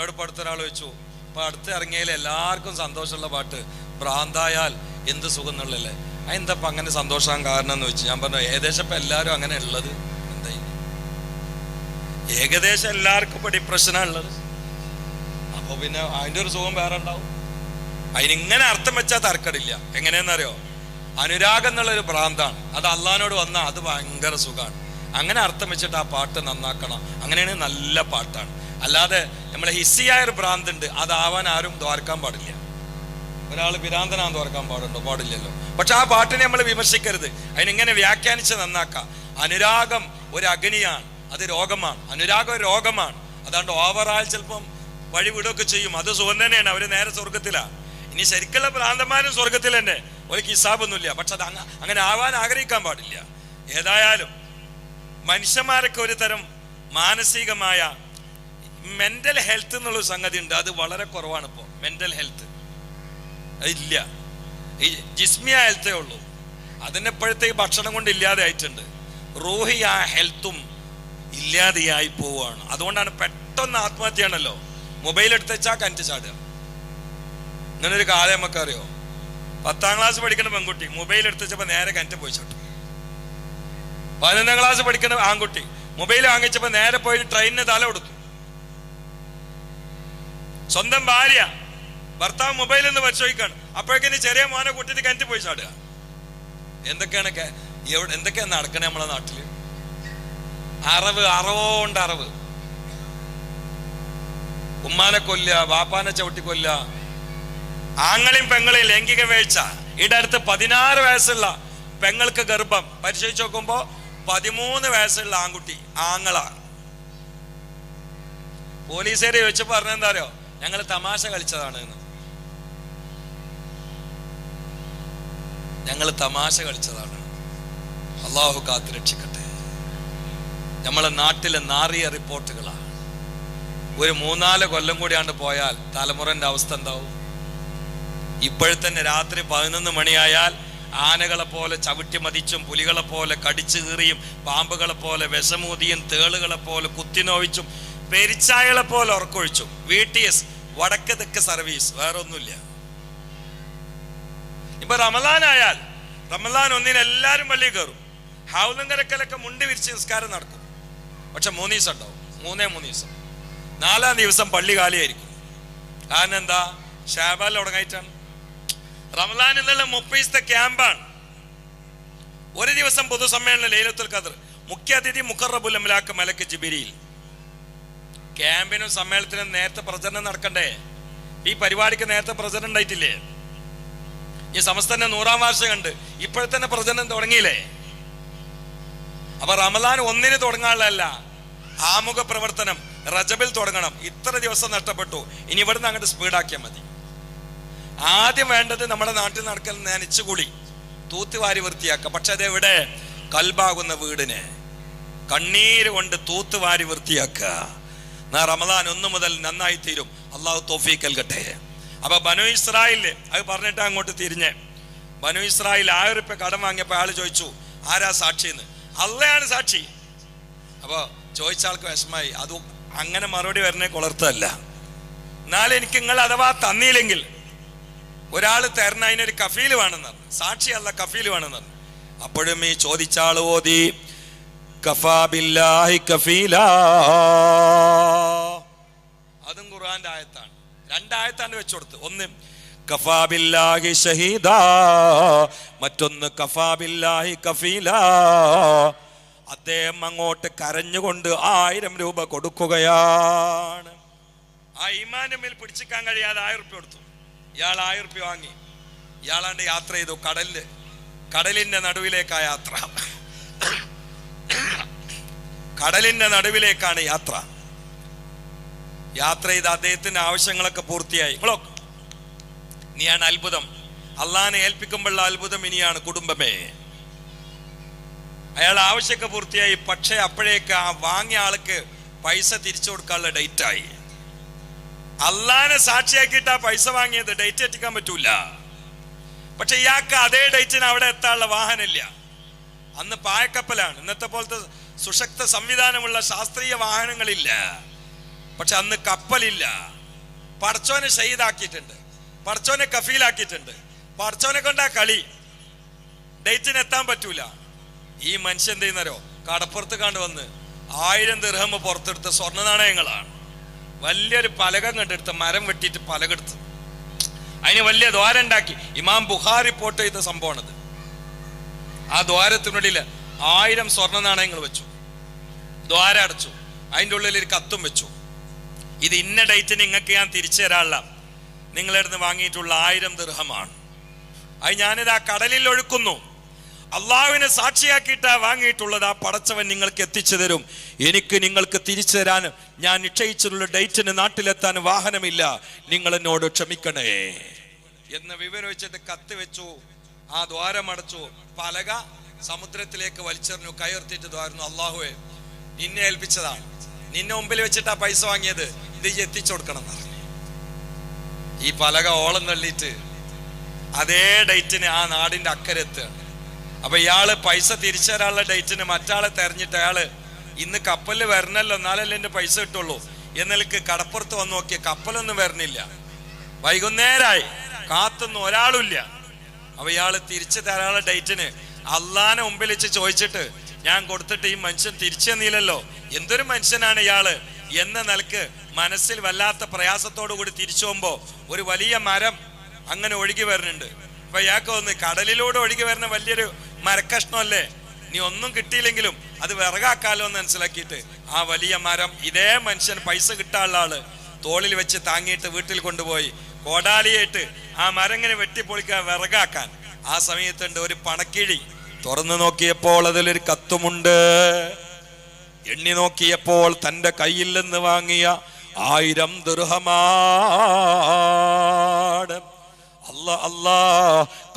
എന്നോട് ഇപ്പോൾ അടുത്തൊരാൾ ചോദിച്ചു ഇപ്പൊ അടുത്ത് ഇറങ്ങിയതിൽ എല്ലാവർക്കും സന്തോഷമുള്ള പാട്ട് ഭ്രാന്തായാൽ എന്ത് സുഖം എന്നുള്ളല്ലേ അതെന്താ അപ്പം അങ്ങനെ സന്തോഷം കാരണം എന്ന് വെച്ച് ഞാൻ പറഞ്ഞു ഏകദേശം ഇപ്പം എല്ലാവരും അങ്ങനെ ഉള്ളത്. എന്തായി? ഏകദേശം എല്ലാവർക്കും ഇപ്പം ഡിപ്രഷനാണ് ഉള്ളത്. അപ്പോൾ പിന്നെ അതിന്റെ ഒരു സുഖം വേറെ ഉണ്ടാവും. അതിനിങ്ങനെ അർത്ഥം വെച്ചാൽ തർക്കടില്ല എങ്ങനെയെന്നറിയോ അനുരാഗം എന്നുള്ള ഒരു ഭ്രാന്താണ്. അത് അള്ളഹാനോട് വന്നാൽ അത് ഭയങ്കര സുഖമാണ്. അങ്ങനെ അർത്ഥം വെച്ചിട്ട് ആ പാട്ട് നന്നാക്കണം. അങ്ങനെയാണ് നല്ല പാട്ടാണ്. അല്ലാതെ നമ്മളെ ഹിസ്സിയായ ഒരു ഭ്രാന്ത് ഉണ്ട് അതാവാൻ ആരും ദ്വാർക്കാൻ പാടില്ല. ഒരാൾ ഭ്രാന്തനാന്ന് ഓർക്കാൻ പാടുണ്ടോ? പാടില്ലല്ലോ. പക്ഷെ ആ പാട്ടിനെ നമ്മൾ വിമർശിക്കരുത്. അതിനിങ്ങനെ വ്യാഖ്യാനിച്ച് നന്നാക്കാം. അനുരാഗം ഒരു അഗ്നിയാണ് അത് രോഗമാണ്. അനുരാഗം ഒരു രോഗമാണ്. അതാണ്ട് ഓവറാൾ ചിലപ്പം വഴി വിടുകയൊക്കെ ചെയ്യും. അത് സുഖം തന്നെയാണ് അവർ നേരെ സ്വർഗത്തിലാണ് ഇനി ശരിക്കുള്ള ഭ്രാന്തന്മാരും സ്വർഗത്തിൽ തന്നെ. ഒരു കിസാബൊന്നുമില്ല പക്ഷെ അത് അങ്ങ- അങ്ങനെ ആവാൻ ആഗ്രഹിക്കാൻ പാടില്ല. ഏതായാലും മനുഷ്യന്മാരൊക്കെ ഒരു തരം മാനസികമായ മെന്റൽ ഹെൽത്ത് എന്നുള്ള സംഗതി ഉണ്ട്. അത് വളരെ കുറവാണ് ഇപ്പോ. മെന്റൽ ഹെൽത്ത് അതില്ല ഈ ജിസ്മിയ ഹെൽത്തേ ഉള്ളൂ. അതിനെ ഈ ഭക്ഷണം കൊണ്ട് ഇല്ലാതെ ആയിട്ടുണ്ട് റോഹി ആ ഹെൽത്തും ഇല്ലാതെയായി പോവുകയാണ്. അതുകൊണ്ടാണ് പെട്ടെന്ന് ആത്മഹത്യയാണല്ലോ. മൊബൈൽ എടുത്ത് വെച്ചാൽ കഞ്ച് ചാടുക. ഇങ്ങനെ ഒരു കാലം നമുക്ക് അറിയോ പത്താം ക്ലാസ് പഠിക്കുന്ന പെൺകുട്ടി മൊബൈൽ എടുത്ത് വെച്ചപ്പോൾ നേരെ കഞ്ച പോയി ചാട്ടു പതിനൊന്നാം ക്ലാസ് പഠിക്കുന്ന ആൺകുട്ടി മൊബൈൽ വാങ്ങിച്ചപ്പോൾ നേരെ പോയി ട്രെയിനിന് തല കൊടുത്തു. സ്വന്തം ഭാര്യ ഭർത്താവ് മൊബൈലിൽ നിന്ന് പരിശോധിക്കാണ്. അപ്പോഴേക്കിന് ചെറിയ മോനെ കൂട്ടിട്ട് കിണറ്റ് പോയി ചാടുക. എന്തൊക്കെയാണ് എവിടെ എന്തൊക്കെയാണ് നടക്കണേ നമ്മളെ നാട്ടിൽ അറിവ് ഉണ്ട് അറവ്. ഉമ്മാനെ കൊല്ല വാപ്പാനെ ചവിട്ടി കൊല്ല ആങ്ങളെയും പെങ്ങളെയും ലൈംഗിക വീഴ്ച. ഇവിടെ അടുത്ത് പതിനാറ് വയസ്സുള്ള പെങ്ങൾക്ക് ഗർഭം. പരിശോധിച്ച് നോക്കുമ്പോ പതിമൂന്ന് വയസ്സുള്ള ആൺകുട്ടി ആങ്ങളാണ് പോലീസുകാരെ ചോദിച്ചപ്പോ പറഞ്ഞെന്താ അറിയോ? ഞങ്ങൾ തമാശ കളിച്ചതാണ് എന്ന് ഞങ്ങൾ തമാശ കളിച്ചതാണ്. അള്ളാഹു കാത്തു രക്ഷിക്കട്ടെ. നമ്മളെ നാട്ടിലെ നാറിയ റിപ്പോർട്ടുകളാണ് ഒരു മൂന്നാൽ കൊല്ലം കൂടിയാണ്ട് പോയാൽ തലമുറന്റെ അവസ്ഥ എന്താവും? ഇപ്പോഴത്തന്നെ രാത്രി പതിനൊന്ന് മണിയായാൽ ആനകളെ പോലെ ചവിട്ടി മതിച്ചും പുലികളെ പോലെ കടിച്ചു കീറിയും പാമ്പുകളെ പോലെ വിഷമൂതിയും തേളുകളെ പോലെ കുത്തിനോവിച്ചും പെരിച്ചായകളെ പോലെ ഉറക്കൊഴിച്ചു. വി ടി എസ് വടക്ക് തെക്ക് സർവീസ് വേറൊന്നുമില്ല. ഇപ്പൊ റമലാൻ ആയാൽ റമലാൻ ഒന്നിന് എല്ലാവരും പള്ളി കയറും. ഹൗലങ്കരക്കലൊക്കെ മുണ്ടി വിരിച്ച് നിസ്കാരം നടക്കും. പക്ഷെ മൂന്ന് ദിവസം ഉണ്ടാവും. മൂന്നേ മൂന്ന് ദിവസം. നാലാം ദിവസം പള്ളി കാലിയായിരിക്കും. കാരണം എന്താ? ഷാബാൽ തുടങ്ങായിട്ടാണ് റമലാൻ എന്നുള്ള മുപ്പത് ദിവസത്തെ ക്യാമ്പാണ്. ഒരു ദിവസം പൊതുസമ്മേളനം ലൈലത്തുൽ ഖദർ. മുഖ്യാതിഥി മുഖറബുൽ അമലാക്ക് മലക്ക് ജിബിരിയിൽ. ക്യാമ്പിനും സമ്മേളനത്തിനും നേരത്തെ പ്രചരണം നടക്കണ്ടേ? ഈ പരിപാടിക്ക് നേരത്തെ പ്രചരണം ഉണ്ടായിട്ടില്ലേ? ഈ സമസ്തന്റെ നൂറാം വാർഷം കണ്ട് ഇപ്പോഴത്തന്നെ പ്രചരണം തുടങ്ങിയില്ലേ? അപ്പൊ റമദാൻ ഒന്നിന് തുടങ്ങാനുള്ളതല്ല ആമുഖ പ്രവർത്തനം റജബിൽ തുടങ്ങണം. ഇത്ര ദിവസം നഷ്ടപ്പെട്ടു. ഇനി ഇവിടുന്ന് അങ്ങോട്ട് സ്പീഡാക്കിയാൽ മതി. ആദ്യം വേണ്ടത് നമ്മുടെ നാട്ടിൽ നടക്കുന്ന നനച്ചുകൂടി തൂത്തുവാരി വൃത്തിയാക്കുക പക്ഷെ അതെവിടെ കൽബാകുന്ന വീടിനെ. കണ്ണീര് കൊണ്ട് തൂത്തുവാരി വൃത്തിയാക്കുക. എന്നാ റമദാൻ ഒന്ന് മുതൽ നന്നായി തീരും. അള്ളാഹു തോഫീക്ക് നൽകട്ടെ. അപ്പൊ ബനു ഇസ്രായേലിൽ അത് പറഞ്ഞിട്ട് അങ്ങോട്ട് തിരിഞ്ഞ്. ബനു ഇസ്രായേൽ ആയിരം റുപ്യ കടം വാങ്ങിയപ്പോ ആൾ ചോദിച്ചു ആരാ സാക്ഷി എന്ന് അള്ളയാണ് സാക്ഷി. അപ്പൊ ചോദിച്ച ആൾക്ക് വിഷമായി അത് അങ്ങനെ മറുപടി വരണേ കൊളർത്തല്ല. എന്നാലും എനിക്ക് നിങ്ങൾ അഥവാ തന്നിയില്ലെങ്കിൽ ഒരാൾ തരുന്ന അതിനൊരു കഫീൽ വേണമെന്ന് സാക്ഷിയല്ല കഫീൽ വേണമെന്ന് അപ്പോഴും ഈ ചോദിച്ചാൾ ഓതി അതും ഖുർആന്റെ ആയത്താണ്. രണ്ടായത്താണ് വെച്ചുകൊടുത്ത് ഒന്ന് കഫാ ബില്ലാഹി ഷഹീദ. മറ്റൊന്ന് കഫാ ബില്ലാഹി കഫീല. അദ്ദേഹം അങ്ങോട്ട് കരഞ്ഞുകൊണ്ട് ആയിരം രൂപ കൊടുക്കുകയാണ്. ആ ഈമാന്റെ മേൽ പിടിച്ചിക്കാൻ കഴിയാതെ ആയിരം റുപ്യ കൊടുത്തു. ഇയാൾ ആയിരം റുപ്യ വാങ്ങി. ഇയാളാണ്ട് യാത്ര ചെയ്തു. കടലിൽ കടലിന്റെ നടുവിലേക്കാ യാത്ര. കടലിന്റെ നടുവിലേക്കാണ് യാത്ര. യാത്ര ചെയ്ത് അദ്ദേഹത്തിന്റെ ആവശ്യങ്ങളൊക്കെ പൂർത്തിയായി. ഇങ്ങളോ ഇനിയാണ് അത്ഭുതം. അള്ളഹാനെ ഏൽപ്പിക്കുമ്പോഴുള്ള അത്ഭുതം ഇനിയാണ് കുടുംബമേ. അയാൾ ആവശ്യമൊക്കെ പൂർത്തിയായി പക്ഷേ അപ്പോഴേക്ക് ആ വാങ്ങിയ ആൾക്ക് പൈസ തിരിച്ചു കൊടുക്കാനുള്ള ഡേറ്റ് ആയി അള്ളാനെ സാക്ഷിയാക്കിയിട്ട് ആ പൈസ വാങ്ങിയത് ഡേറ്റ് എത്തിക്കാൻ പറ്റൂല. പക്ഷെ ഇയാൾക്ക് അതേ ഡേറ്റിന് അവിടെ എത്താനുള്ള വാഹനമില്ല. അന്ന് പായക്കപ്പലാണ്. ഇന്നത്തെ പോലത്തെ സുശക്ത സംവിധാനമുള്ള ശാസ്ത്രീയ വാഹനങ്ങളില്ല. പക്ഷെ അന്ന് കപ്പലില്ല. പടച്ചോനെ ഷെയ്ദാക്കിയിട്ടുണ്ട് പടച്ചോനെ കഫീലാക്കിയിട്ടുണ്ട്. പടച്ചോനെ കൊണ്ടാ കളി. ഡേറ്റിന് എത്താൻ പറ്റൂല. ഈ മനുഷ്യൻ എന്ത് ചെയ്യുന്നരോ കടപ്പുറത്ത് കണ്ട് വന്ന് ആയിരം ദിർഹം പുറത്തെടുത്ത സ്വർണ നാണയങ്ങളാണ് വലിയൊരു പലകം കണ്ടെടുത്ത് മരം വെട്ടിയിട്ട് പലകെടുത്ത്. അതിന് വലിയ ദ്വാരം ഉണ്ടാക്കി ഇമാം ബുഹാർ റിപ്പോർട്ട് ചെയ്ത സംഭവമാണത്. ആ ദ്വാരത്തിനുള്ളിൽ ആയിരം സ്വർണ നാണയങ്ങൾ വെച്ചു. ദ്വാരം അടച്ചു അതിന്റെ ഉള്ളിൽ ഒരു കത്തും വെച്ചു. ഇത് ഇന്ന ഡേറ്റിന് നിങ്ങൾക്ക് ഞാൻ തിരിച്ചു തരാനുള്ള. നിങ്ങളുടെ വാങ്ങിയിട്ടുള്ള ആയിരം ദൃഹമാണ്. അത് ഞാനിത് ആ കടലിൽ ഒഴുക്കുന്നു. അള്ളാഹുവിനെ സാക്ഷിയാക്കിയിട്ടാ വാങ്ങിയിട്ടുള്ളത് ആ പടച്ചവൻ നിങ്ങൾക്ക് എത്തിച്ചു തരും. എനിക്ക് നിങ്ങൾക്ക് തിരിച്ചു തരാൻ ഞാൻ നിശ്ചയിച്ചിട്ടുള്ള ഡേറ്റിന് നാട്ടിലെത്താൻ വാഹനമില്ല. നിങ്ങൾ എന്നോട് ക്ഷമിക്കണേ. എന്ന വിവരം വെച്ചിട്ട് കത്ത് വെച്ചു. ആ ദ്വാരം അടച്ചു പലക സമുദ്രത്തിലേക്ക് വലിച്ചെറിഞ്ഞു. കയർത്തിയിട്ട് ദ്വാരുന്നു അള്ളാഹുവെ നിന്നെ ഏൽപ്പിച്ചതാണ്. നിന്നെ മുമ്പിൽ വെച്ചിട്ടാ പൈസ വാങ്ങിയത്. ഇത് എത്തിച്ചു കൊടുക്കണം എന്ന്. പറഞ്ഞു ഈ പലക ഓളം തള്ളിയിട്ട് അതേ ഡേറ്റിന് ആ നാടിന്റെ അക്കരെ എത്തുകയാണ് അപ്പൊ ഇയാൾ പൈസ തിരിച്ചു ഡേറ്റിന് മറ്റാളെ തെരഞ്ഞിട്ട് അയാൾ ഇന്ന് കപ്പലിൽ വരണല്ലോ എന്നാലല്ലേ എന്റെ പൈസ കിട്ടുള്ളൂ. എന്നലേക്ക് കടപ്പുറത്ത് വന്ന് നോക്കിയ കപ്പലൊന്നും വരണില്ല. വൈകുന്നേരമായി കാത്തൊന്നും ഒരാളുമില്ല അപ്പൊ ഇയാൾ തിരിച്ചു തരാനുള്ള ഡേറ്റിന് അള്ളാനെ മുമ്പിൽ വെച്ച് ചോദിച്ചിട്ട് ഞാൻ കൊടുത്തിട്ട് ഈ മനുഷ്യൻ തിരിച്ചെന്നില്ലല്ലോ എന്തൊരു മനുഷ്യനാണ് ഇയാൾ? എന്ന നിലയ്ക്ക് മനസ്സിൽ വല്ലാത്ത പ്രയാസത്തോടു കൂടി തിരിച്ചു പോകുമ്പോ ഒരു വലിയ മരം അങ്ങനെ ഒഴുകി വരുന്നുണ്ട്. അപ്പൊ ഇയാൾക്ക് ഒന്ന് കടലിലൂടെ ഒഴുകി വരുന്ന വലിയൊരു മരക്കഷ്ണമല്ലേ? നീ ഒന്നും കിട്ടിയില്ലെങ്കിലും അത് വിറകാക്കാലോ എന്ന് മനസ്സിലാക്കിയിട്ട് ആ വലിയ മരം ഇതേ മനുഷ്യൻ പൈസ കിട്ടാനുള്ള ആൾ തോളിൽ വെച്ച് താങ്ങിയിട്ട് വീട്ടിൽ കൊണ്ടുപോയി കോടാലിയായിട്ട് ആ മരം ഇങ്ങനെ വെട്ടിപ്പൊളിക്കാൻ വിറകാക്കാൻ. ആ സമയത്തുണ്ട് ഒരു പണക്കിഴി. തുറന്നു നോക്കിയപ്പോൾ അതിലൊരു കത്തുമുണ്ട്. എണ്ണി നോക്കിയപ്പോൾ തന്റെ കയ്യിൽ നിന്ന് വാങ്ങിയ ആയിരം ദുർഹമാണ് അല്ല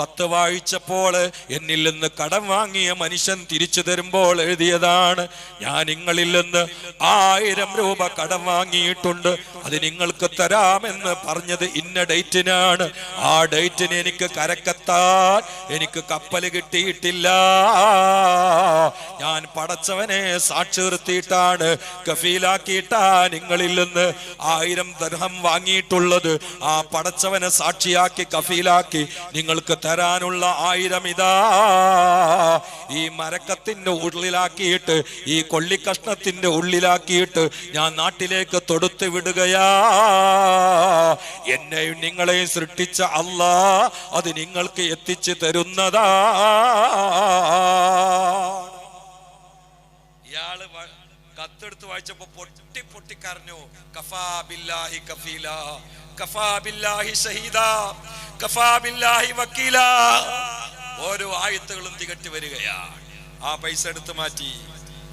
കത്ത് വായിച്ചപ്പോൾ എന്നിൽ നിന്ന് കടം വാങ്ങിയ മനുഷ്യൻ തിരിച്ചു തരുമ്പോൾ എഴുതിയതാണ് ഞാൻ നിങ്ങളിൽ നിന്ന് ആയിരം രൂപ കടം വാങ്ങിയിട്ടുണ്ട് അത് നിങ്ങൾക്ക് തരാമെന്ന് പറഞ്ഞത് ഇന്ന ഡേറ്റിനാണ്. ആ ഡേറ്റിന് എനിക്ക് കരക്കത്താൻ എനിക്ക് കപ്പൽ കിട്ടിയിട്ടില്ല. ഞാൻ പടച്ചവനെ സാക്ഷി നിർത്തിയിട്ടാണ് കഫീലാക്കിയിട്ടാ നിങ്ങളിൽ നിന്ന് ആയിരം ദർഹം വാങ്ങിയിട്ടുള്ളത്. ആ പടച്ചവനെ സാക്ഷിയാക്കി കഫീലാക്കി നിങ്ങൾക്ക് തരാനുള്ള ആയിരം ഇതാ. ഈ മരക്കത്തിന്റെ ഉള്ളിലാക്കിയിട്ട് ഈ കൊള്ളിക്കഷ്ണത്തിന്റെ ഉള്ളിലാക്കിയിട്ട് ഞാൻ നാട്ടിലേക്ക് തൊടുത്ത് വിടുകയാ. എന്നെയും നിങ്ങളെയും സൃഷ്ടിച്ച അല്ല അത് നിങ്ങൾക്ക് എത്തിച്ചു തരുന്നതാ. വായിച്ചപ്പോ പൊട്ടി പൊട്ടി കരഞ്ഞു. കഫാ ബില്ലാഹി കഫീല. കഫാ ബില്ലാഹി ഷഹീദ. കഫാ ബില്ലാഹി വക്കീല. ഓരോ ആയത്തുകളും തികട്ടി വരികയാണ് ആ പൈസ എടുത്തു മാറ്റി.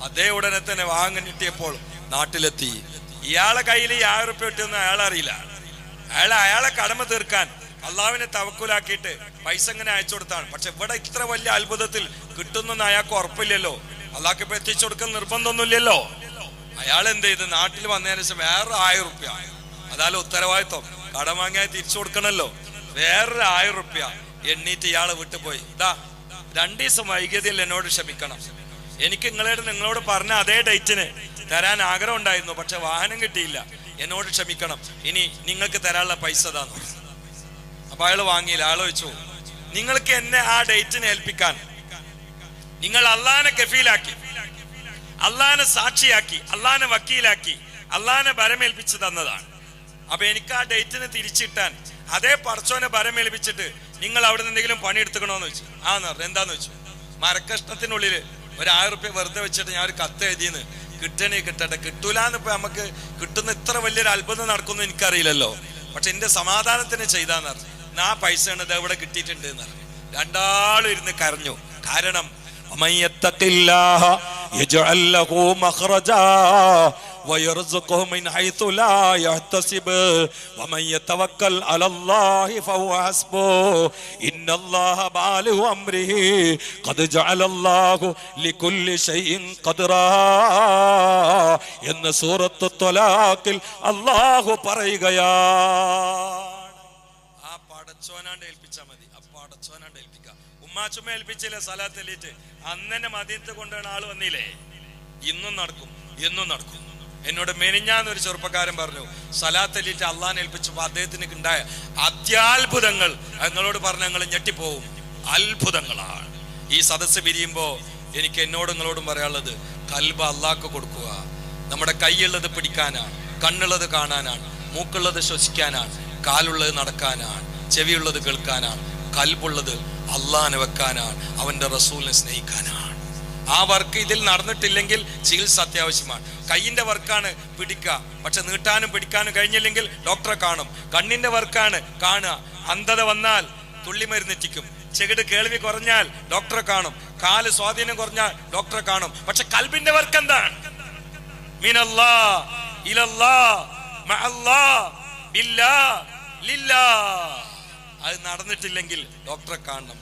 അതേ ഉടനെ തന്നെ വാങ്ങി കിട്ടിയപ്പോൾ നാട്ടിലെത്തി. ഇയാളെ കയ്യിൽ ഈ ആയിരം റുപ്യ കിട്ടിയൊന്നും അയാൾ അറിയില്ല. അയാൾ അയാളെ കടമ തീർക്കാൻ അള്ളാവിനെ തവക്കുലാക്കിയിട്ട് പൈസ ഇങ്ങനെ അയച്ചു കൊടുത്താണ്. പക്ഷെ ഇവിടെ ഇത്ര വലിയ അത്ഭുതത്തിൽ കിട്ടുന്നെന്ന് അയാൾക്ക് ഉറപ്പില്ലല്ലോ. അള്ളാഹ്ക്ക് ഇപ്പൊ എത്തിച്ചു കൊടുക്കൽ നിർബന്ധമൊന്നുമില്ലല്ലോ. അയാൾ എന്ത് ചെയ്ത്? നാട്ടിൽ വന്നതിന് ശേഷം വേറൊരു ആയിരം റുപ്യ. അതായത് ഉത്തരവാദിത്വം. കടം വാങ്ങിയാൽ തിരിച്ചു കൊടുക്കണല്ലോ. വേറൊരു ആയിരം റുപ്യ എണ്ണീറ്റ് ഇയാൾ വിട്ടുപോയി ഇതാ രണ്ടു ദിവസം വൈകിയതിൽ എന്നോട് ക്ഷമിക്കണം. എനിക്ക് നിങ്ങളോട് നിങ്ങളോട് പറഞ്ഞ അതേ ഡേറ്റിന് തരാൻ ആഗ്രഹം ഉണ്ടായിരുന്നു പക്ഷെ വാഹനം കിട്ടിയില്ല. എന്നോട് ക്ഷമിക്കണം. ഇനി നിങ്ങൾക്ക് തരാനുള്ള പൈസ താന്നു അപ്പൊ അയാൾ വാങ്ങിയില്ല. അയാൾ വെച്ചു നിങ്ങൾക്ക് എന്നെ ആ ഡേറ്റിന് ഏൽപ്പിക്കാൻ? നിങ്ങൾ അള്ളാനെ കഫീലാക്കി അള്ളഹാനെ സാക്ഷിയാക്കി അള്ളഹാനെ വക്കീലാക്കി അള്ളഹാനെ ഭരമേൽപ്പിച്ച് തന്നതാണ്. അപ്പൊ എനിക്ക് ആ ഡേറ്റിന് തിരിച്ചിട്ടാൻ അതേ പടച്ചോനെ ഭരമേൽപ്പിച്ചിട്ട് നിങ്ങൾ അവിടെ നിന്ന് എന്തെങ്കിലും പണിയെടുത്തുക്കണോന്ന് വെച്ചു ആന്ന് പറഞ്ഞു. എന്താന്ന് വെച്ചു മരക്കഷ്ണത്തിനുള്ളിൽ ഒരു ആയിരം റുപ്യ വെറുതെ വെച്ചിട്ട് ഞാൻ ഒരു കത്ത് എഴുതിയെന്ന്. കിട്ടണേ കിട്ടട്ടെ. കിട്ടൂലെന്ന് ഇപ്പൊ നമുക്ക് കിട്ടുന്ന ഇത്ര വലിയൊരു അത്ഭുതം നടക്കുന്നു എനിക്കറിയില്ലല്ലോ. പക്ഷെ എന്റെ സമാധാനത്തിന് ചെയ്താന്ന് പറഞ്ഞു. ആ പൈസ ഇത് എവിടെ കിട്ടിയിട്ടുണ്ട് എന്ന് പറഞ്ഞു. രണ്ടാളും ഇരുന്ന് കരഞ്ഞു. കാരണം يجعل له مخرجا ويرزقه من حيث لا يحتسب ومن يتوكل على الله فهو حسبه إن الله بالغ أمره قد جعل الله لكل شيء قدرا എന്ന് സൂറത്ത് ത്വലാഖിൽ അല്ലാഹു പറയുകയാണ് ആ പടച്ചോനാണ്ട് ഏൽപ്പിക്കുക. ഉമ്മാച്ചുമ്മ ഏൽപ്പിച്ചില്ലേ സലാത്ത് എല്ലിട്ട് അന്നെ മദീനത്ത് കൊണ്ടുവന്ന ആൾ വന്നില്ലേ? ഇന്നും നടക്കും എന്നും നടക്കും. എന്നോട് മെനിഞ്ഞാന്ന് ഒരു ചെറുപ്പക്കാരൻ പറഞ്ഞു സലാത്ത് സലാത്തല്ലിട്ട് അള്ളാൻ ഏൽപ്പിച്ചപ്പോൾ അദ്ദേഹത്തിന് ഉണ്ടായ അത്യാത്ഭുതങ്ങൾ. നിങ്ങളോട് പറഞ്ഞ ഞങ്ങൾ ഞെട്ടിപ്പോവും. അത്ഭുതങ്ങളാണ്. ഈ സദസ്സ് പിരിയുമ്പോ എനിക്ക് എന്നോട് നിങ്ങളോടും പറയാനുള്ളത് കൽബ അള്ളാക്ക് കൊടുക്കുക. നമ്മുടെ കൈയുള്ളത് പിടിക്കാനാണ് കണ്ണുള്ളത് കാണാനാണ് മൂക്കുള്ളത് ശ്വസിക്കാനാണ് കാലുള്ളത് നടക്കാനാണ് ചെവിയുള്ളത് കേൾക്കാനാണ് കൽബുള്ളത് അള്ളാഹനെ വെക്കാനാണ് അവന്റെ റസൂലിനെ സ്നേഹിക്കാനാണ്. ആ വർക്ക് ഇതിൽ നടന്നിട്ടില്ലെങ്കിൽ ചികിത്സ അത്യാവശ്യമാണ്. കൈയിന്റെ വർക്കാണ് പിടിക്കുക. പക്ഷെ നീട്ടാനും പിടിക്കാനും കഴിഞ്ഞില്ലെങ്കിൽ ഡോക്ടറെ കാണും. കണ്ണിന്റെ വർക്കാണ് കാണുക. അന്ധത വന്നാൽ തുള്ളിമരുന്നെത്തിക്കും ചെകിട് കേൾവി കുറഞ്ഞാൽ ഡോക്ടറെ കാണും. കാൽ സ്വാധീനം കുറഞ്ഞാൽ ഡോക്ടറെ കാണും. പക്ഷെ കൽബിന്റെ വർക്ക് എന്താണ്? മിനല്ലാ മഅല്ലാ ബില്ലാ ലില്ലാ അത് നടന്നിട്ടില്ലെങ്കിൽ ഡോക്ടറെ കാണണം.